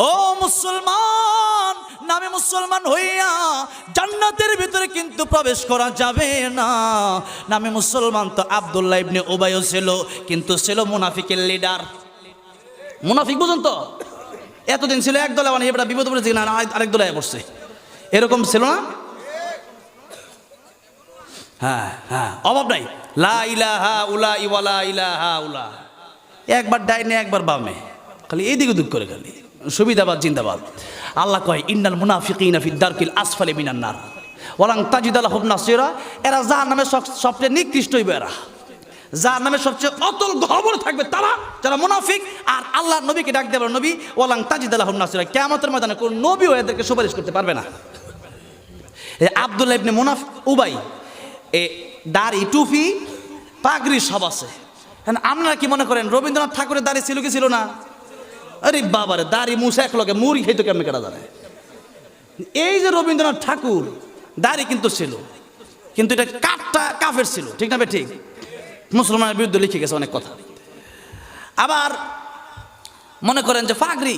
ও মুসলমান, নামে মুসলমান হইয়া জান্নাতের ভিতরে কিন্তু প্রবেশ করা যাবে না। নামে মুসলমান তো আব্দুল্লাহ ইবনে ওবায়ও ছিল, কিন্তু ছিল মুনাফিকের লিডার মুনাফিক বুঝুন তো? এতদিন ছিল এক দলে মানে এবার বিপদ পড়েছে না, আরেক- দলে পড়ছে এরকম ছিল না? হ্যাঁ হ্যাঁ অভাব নাই। লা উলা ইওয়ালা ইলাহা উলা একবার ডাইনে, একবার বামে। খালি এইদিকে দুঃখ করে খালি। সুবিধাবাদ, জিন্দাবাদ। আল্লাহ কয়, ইন্নাল মুনাফিকিনা ফি দারকিল আসফালি মিনান নার। ওয়ালাং তাজিদ আলাহুম নাসিরা এরা যার নামে সব- সবচেয়ে নিকৃষ্ট হইবে এরা। যার নামে সবচেয়ে অতল খবর থাকবে তারা, যারা মুনাফিক, আর আল্লাহ নবীকে ডাক দেবে নবী ওলাং তাজিদ আলাহুম নাসিরা কেয়ামতের ময়দানে কোন নবীও এদেরকে সুপারিশ করতে পারবে না। আবদুল্লাহ ইবনে মুনাফ উবাই, এ দাড়ি টুপি পাগড়ি সব আছে। আপনারা কি মনে করেন, রবীন্দ্রনাথ ঠাকুরের দাড়ি ছিল কি ছিল না? আরে বাবারে, দাড়ি মুছে এক লগে মুড়ি খেতে কেমন কেটা জানে? এই যে রবীন্দ্রনাথ ঠাকুর, দাড়ি কিন্তু ছিল, কিন্তু এটা কাঠটা কাফের ছিল, ঠিক না ঠিক? মুসলমানের বিরুদ্ধে লিখে গেছে অনেক কথা। আবার মনে করেন যে পাগড়ি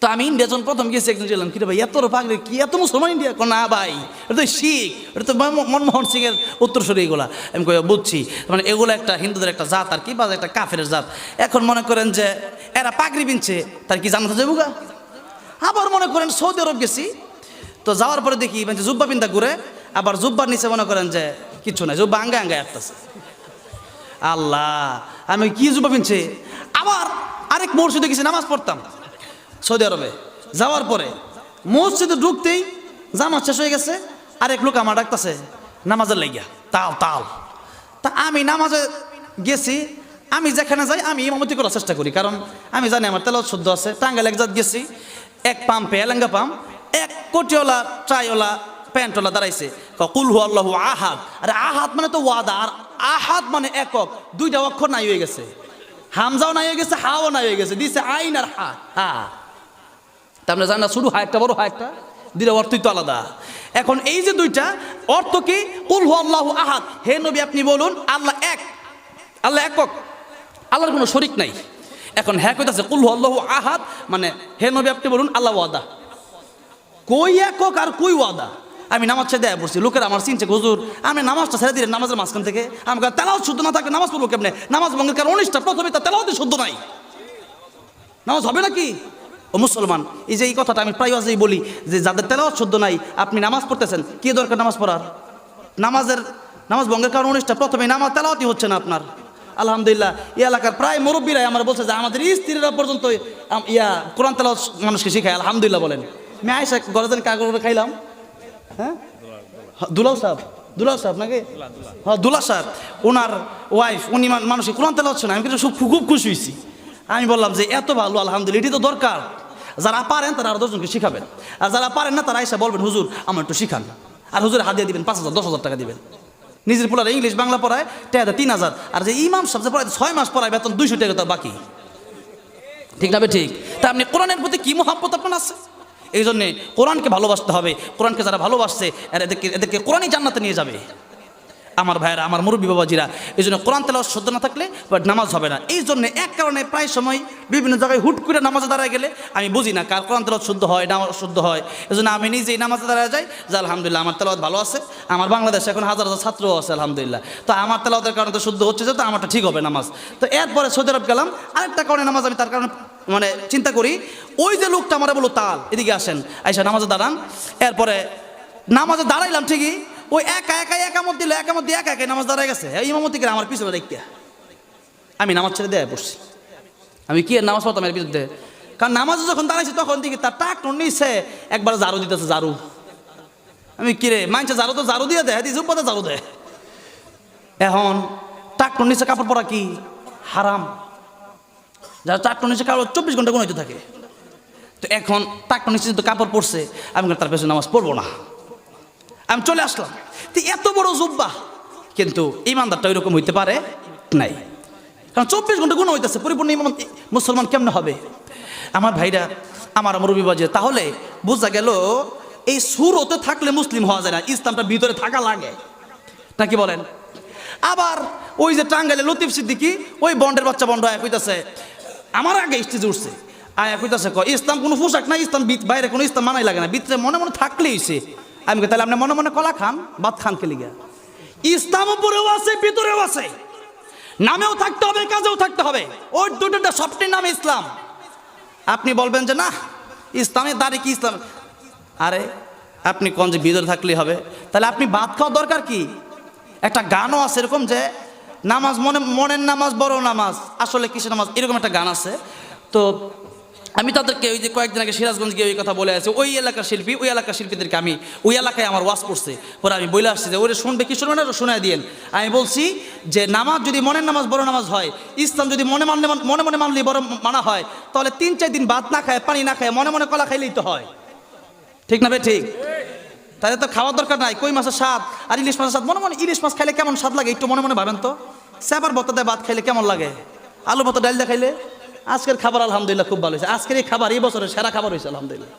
তো আমি ইন্ডিয়া যখন প্রথম গেছি, একজন ছিলাম কি রে ভাই, এত পাগড়ি কি এত মুসলমান ইন্ডিয়া? না ভাই, এটা তো শিখ, এটা তো মনমোহন সিং এর উত্তরসূরি এগুলা। আমি কই, বুঝছি। মানে এগুলো একটা হিন্দুদের একটা জাত আর কি, বা একটা কাফের জাত। এখন মনে করেন যে এরা পাগড়ি বিনছে, তার কি জানাতে যাব গা? আবার মনে করেন সৌদি আরব গেছি, তো যাওয়ার পরে দেখি মানে জুব্বা পিন্দা ঘুরে, আবার জুব্বার নিচে মনে করেন যে কিছু নাই, জুব্বা আঙ্গা আঙ্গায় আসতেছে আল্লাহ, আমি কি জুব্বা পিনছে? আবার আরেক মসজিদে গেছি, নামাজ পড়তাম। সৌদি আরবে। যাওয়ার পরে মসজিদে ঢুকতেই জামাত শেষ হয়ে গেছে আর এক লোক আমার ডাকতেছে, নামাজের লাগিয়া, তাল তাল। তা আমি নামাজে গেছি, আমি যেখানে যাই আমি ইমামতি করার চেষ্টা করি, কারণ আমি জানি আমার তেল শুদ্ধ আছে। টাঙ্গাইল এক জাত গেছি, এক পাম্পে, এলেঙ্গা পাম্প, এক কোটিওয়ালা ট্রাইওয়ালা, প্যান্টওয়ালা দাঁড়াইছে। কুল হু আল্লাহু আহাদ। আরে আহাদ মানে তো ওয়াদা, আর আহাদ মানে একক, দুইটা অক্ষর নাই হয়ে গেছে। হামজাও নাই হয়ে গেছে হাও নাই হয়ে গেছে, দিছে আইন আর হা হা। তার মানে জান শুরু হা একটা, বড় হা একটা। দুইটা অর্থই তো আলাদা। এখন এই যে দুইটা, অর্থ কি? কুল আল্লাহু আহাদ। হে নবী, আপনি বলুন, আল্লাহ এক। আল্লাহ একক। আল্লাহর কোনো শরিক নাই। এখন হ্যাঁ কইতাছে, কুল হু আল্লাহু আহাদ মানে হে নবী, আপনি বলুন, আল্লাহ ওয়াদা। কই একক আর কই ওয়াদা? আমি নামাজ ছেড়ে দেয়া পড়ছি, লোকের আমার চিনছে, হুজুর, আমি নামাজটা ছেড়ে দিলেন নামাজের মাঝখান থেকে আমি তেলাও শুদ্ধ না থাকলে নামাজ পড়ব কেমনে? নামাজ ভঙ্গের কারণ উনিশটা প্রথমে তার তেলাওতে শুদ্ধ নাই। নামাজ হবে নাকি? ও মুসলমান এই যে এই কথাটা আমি প্রায় আজই বলি যে যাদের তেলাওয়াত শুদ্ধ নাই আপনি নামাজ পড়তেছেন কি দরকার নামাজ পড়ার? নামাজের নামাজ ভঙ্গের কারণ উনিশটা প্রথমে নামাজ তেলাওয়াতই হচ্ছে না আপনার। আলহামদুলিল্লাহ এই এলাকার প্রায় মুরব্বীরাই আমার বলছে যে আমাদের স্ত্রীরা পর্যন্ত ইয়া কোরআন তেলাওয়াত মানুষকে শিখায় আলহামদুলিল্লাহ বলেন। আমি আয়সা ঘরে যেন কাগজ খাইলাম। হ্যাঁ? হ্যাঁ, দুলাও সাহেব দুলাও সাহেব নাকি? হ্যাঁ দুলা সাহেব ওনার ওয়াইফ উনি মান- মানুষকে কোরআন তেলা হচ্ছে না আমি কিন্তু খুব খুব খুশি হয়েছি। আমি বললাম যে এত ভালো আলহামদুলিল্লাহ এটি তো দরকার। যারা পারেন তারা আরও দশজনকে শিখাবেন। আর যারা পারেন না, তারা এসে বলবেন, হুজুর, আমার একটু শিখান। আর হুজুর হাত দিয়ে দিবেন পাঁচ হাজার, দশ হাজার টাকা দিবেন। নিজের পোলার ইংলিশ, বাংলা পড়ায় টেয়াদা তিন হাজার। আর যে ইমাম সাহেব পড়ায় ছয় মাস পড়ায় বেতন দুইশো টাকা তার বাকি। ঠিক না ঠিক? তা আপনি কোরআনের প্রতি কি মহাব্বত আপনার আছে? এই জন্যে কোরআনকে ভালোবাসতে হবে। কোরআনকে যারা ভালোবাসছে এদেরকে এদেরকে কোরআনই জান্নাতে নিয়ে যাবে। আমার ভাইয়েরা, আমার মুরব্বী বাবাজিরা, এই জন্য কোরআন তেলাও শুদ্ধ না থাকলে নামাজ হবে না। এই জন্য এক কারণে প্রায় সময় বিভিন্ন জায়গায় হুট করে নামাজে দাঁড়ায় গেলে আমি বুঝি না কার কোরআন তেলাওয়াত শুদ্ধ হয় নামাজ শুদ্ধ হয়। এই জন্য আমি নিজেই নামাজে দাঁড়ায় যাই, যে আলহামদুলিল্লাহ আমার তেলাওয়াত ভালো আছে, আমার বাংলাদেশে এখন হাজার হাজার ছাত্রও আছে, আলহামদুলিল্লাহ। তো আমার তেলাওয়াতের কারণে তো শুদ্ধ হচ্ছে তো আমারটা ঠিক হবে নামাজ। তো এরপরে সৌদি আরব গেলাম, আরেকটা কারণে নামাজ আমি তার কারণে মানে চিন্তা করি, ওই যে লোকটা আমার বলো তাল, এদিকে আসেন, আইসা নামাজে দাঁড়ান। এরপরে নামাজে দাঁড়াইলাম ঠিকই ওই একা একা একামত দিল একামত দিয়ে একা একাই নামাজ দাঁড়ায় গেছে। ইমামতি করে আমার পিছনে দেখতে। আমি নামাজ ছেড়ে দেয় পড়ছি। আমি কি নামাজ পড়তাম এর বিরুদ্ধে? কারণ নামাজে যখন দাঁড়াইছি তখন দেখি তার টাক নিচ্ছে একবার ঝাড়ু দিতেছে, ঝাড়ু। আমি কিরে মানছে ঝাড়ু তো ঝাড়ু দিয়ে দেয় দিয়েছে উপরে ঝাড়ু দেয় এখন টাক নিচে কাপড় পরা কি? হারাম। যারা চারটা নিচে কাপড় চব্বিশ ঘণ্টা গুণ হইতে থাকে। তো এখন টাকটা নিচে কাপড় পরছে, আমি তার পেছনে নামাজ পড়ব না। আমি চলে আসলাম। তো এত বড় জুব্বা। কিন্তু ইমানদারটা ওইরকম হইতে পারে নাই। কারণ চব্বিশ ঘণ্টা গুণ হইতেছে, পরিপূর্ণ ইমান মুসলমান কেমনে হবে? আমার ভাইরা, আমার মুরবি বাজে, তাহলে বোঝা গেল এই সুরতে থাকলে মুসলিম হওয়া যায় না, ইসলামটা ভিতরে থাকা লাগে। নাকি বলেন? আবার ওই যে টাঙ্গাইলে লতিফ সিদ্দিকি, ওই বন্ডের বাচ্চা বন্ড এক হইতাছে আমার আগে স্টেজে উঠছে। আয়া কইতাছে, ক, ইসলাম কোনো পোশাক না ইসলাম বাইরে কোনো ইসলাম মানাই লাগে না, ভিতরে মনে মনে থাকলেই হইছে। আমি তাহলে আপনি মনে মনে কলা খান ভাত খান খেলি গা ইসলাম উপরেও আছে, ভিতরেও আছে। নামেও থাকতে হবে, কাজেও থাকতে হবে। ওই দুটোটা সবটির নাম ইসলাম। আপনি বলবেন যে না ইসলামের দাঁড়িয়ে কি ইসলাম? আরে, আপনি কোন যে ভিতরে থাকলেই হবে। তাহলে আপনি ভাত খাওয়া দরকার কি? একটা গানও আছে এরকম যে, নামাজ মনে মনের নামাজ, বড় নামাজ, আসলে কিসের নামাজ? এরকম একটা গান আছে। তো আমি তাদেরকে ওই যে কয়েকদিন আগে সিরাজগঞ্জ গিয়ে ওই কথা বলে আছে ওই এলাকার শিল্পী, ওই এলাকার শিল্পীদেরকে আমি ওই এলাকায় আমার ওয়াজ করছে। পরে আমি বলে আসছি যে, ওরে শুনবে কি শুনবে না, ওরা শোনায় দিয়েন। আমি বলছি যে, নামাজ যদি মনের নামাজ বড় নামাজ হয়, ইসলাম যদি মনে মানলে মনে মনে মানলে বড় মানা হয়, তাহলে তিন চার দিন ভাত না খায়, পানি না খায়, মনে মনে কলা খাইলেই তো হয়। ঠিক না ভাই ঠিক? তাহলে তো খাওয়ার দরকার নাই, কই মাছের স্বাদ? আর ইলিশ মাছের স্বাদ, মনে মনে ইলিশ মাছ খাইলে কেমন স্বাদ লাগে? একটু মনে মনে ভাবেন তো। স্যাপার দিয়ে ভাত খাইলে কেমন লাগে? আলু ভর্তা, ডাল দিয়ে খাইলে? আজকের খাবার আলহামদুলিল্লাহ খুব ভালো হয়েছে। আজকের এই খাবার, এই বছরের সেরা খাবার হয়েছে, আলহামদুলিল্লাহ।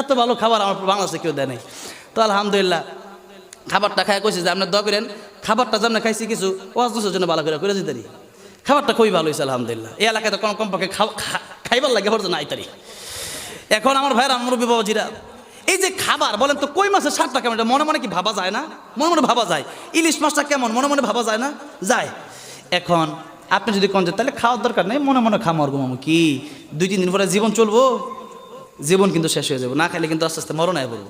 এত ভালো খাবার আমার বাংলাদেশে কেউ দেয় নাই। তো আলহামদুলিল্লাহ, খাবারটা খাই কইছে যে, আপনার দোয়া করেন, খাবারটা যেমন খাইছি কিছু ওয়াজ দুশোর জন্য ভালো করে করে দিতে খাবারটা খুবই ভালো হয়েছে, আলহামদুলিল্লাহ। এই এলাকায় তো কম কমপক্ষে খাইবার লাগে হচ্ছে না আইতারি এখন আমার ভাইয়ের, মুরব্বী বাবাজিরা, এই যে খাবার, বলেন তো, কই মাছের স্বাদটা কেমন? মনে মনে কি ভাবা যায় না? মনে মনে ভাবা যায়। ইলিশ মাছটা কেমন? মনে মনে ভাবা যায় না? যায়। এখন আপনি যদি কোন তাহলে খাওয়ার দরকার নেই, মনে মনে খামার ঘুমামো। কি? দুই তিন দিন পরে জীবন চলবো? জীবন কিন্তু শেষ হয়ে যাব। না খাইলে কিন্তু আস্তে আস্তে মরণ হয়ে পড়ব।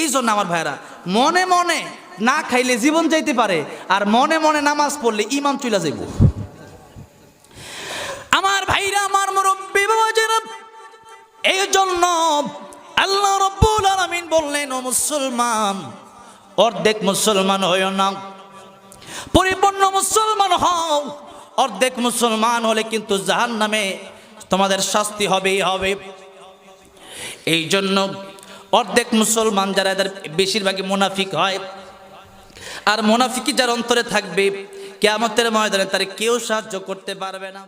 এই জন্য আমার ভাইরা মনে মনে না খাইলে জীবন যাইতে পারে, আর মনে মনে নামাজ পড়লে ইমাম চলে যাইব। আমার ভাইরা, আমার মুরব্বী এই জন্য আল্লাহ রব্বুল আলামিন বললেন, ও মুসলমান, অর্ধেক মুসলমান হইও না। পরিপূর্ণ মুসলমান হও। অর্ধেক মুসলমান হলে কিন্তু জাহান নামে তোমাদের শাস্তি হবেই হবে। এই জন্য অর্ধেক মুসলমান যারা এদের বেশিরভাগই মুনাফিক হয়, আর মুনাফিকি যার অন্তরে থাকবে, কেয়ামতের ময়দানে তার কেউ সাহায্য করতে পারবে না।